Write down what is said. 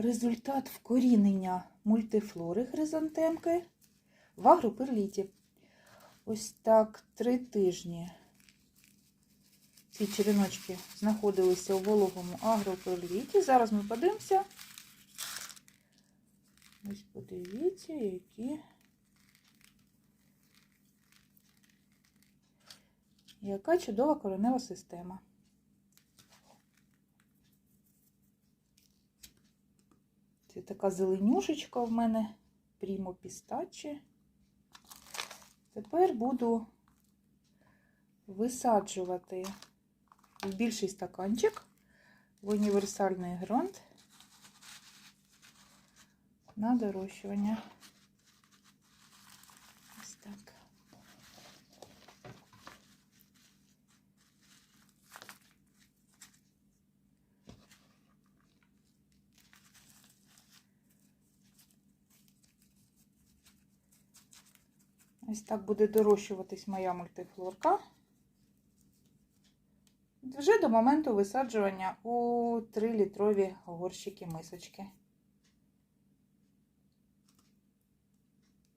результат вкорінення мультифлори хризантемки в агроперліті. Ось так три тижні ці череночки знаходилися у вологому агроперліті. Зараз ми подивимося. Ось подивіться, які. Яка чудова коренева система. Це така зеленюшечка в мене, прямо пістачі. Тепер буду висаджувати в більший стаканчик в універсальний грант на дорощування. Ось так. Ось так буде дорощуватись моя мультифлорка. Вже до моменту висаджування у 3-літрові горщики мисочки.